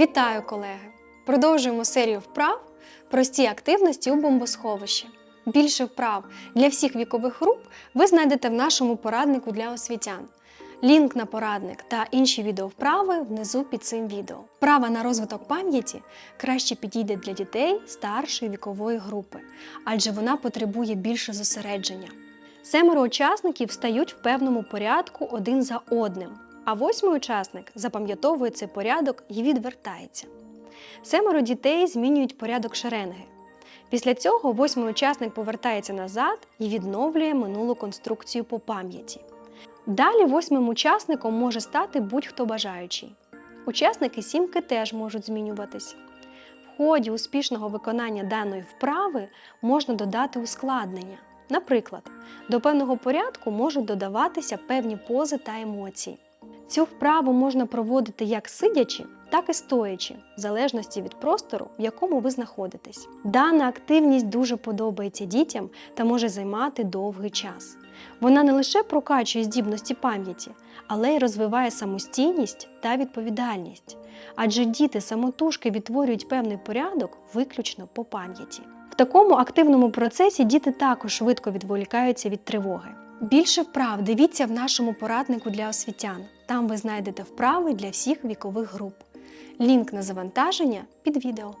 Вітаю, колеги! Продовжуємо серію вправ прості активності у бомбосховищі. Більше вправ для всіх вікових груп ви знайдете в нашому пораднику для освітян. Лінк на порадник та інші відеовправи внизу під цим відео. Вправа на розвиток пам'яті краще підійде для дітей старшої вікової групи, адже вона потребує більше зосередження. Семеро учасників стають в певному порядку один за одним, а восьмий учасник запам'ятовує цей порядок і відвертається. Семеро дітей змінюють порядок шеренги. Після цього восьмий учасник повертається назад і відновлює минулу конструкцію по пам'яті. Далі восьмим учасником може стати будь-хто бажаючий. Учасники сімки теж можуть змінюватись. В ході успішного виконання даної вправи можна додати ускладнення. Наприклад, до певного порядку можуть додаватися певні пози та емоції. Цю вправу можна проводити як сидячи, так і стоячи, в залежності від простору, в якому ви знаходитесь. Дана активність дуже подобається дітям та може займати довгий час. Вона не лише прокачує здібності пам'яті, але й розвиває самостійність та відповідальність. Адже діти самотужки відтворюють певний порядок виключно по пам'яті. В такому активному процесі діти також швидко відволікаються від тривоги. Більше вправ дивіться в нашому пораднику для освітян. Там ви знайдете вправи для всіх вікових груп. Лінк на завантаження під відео.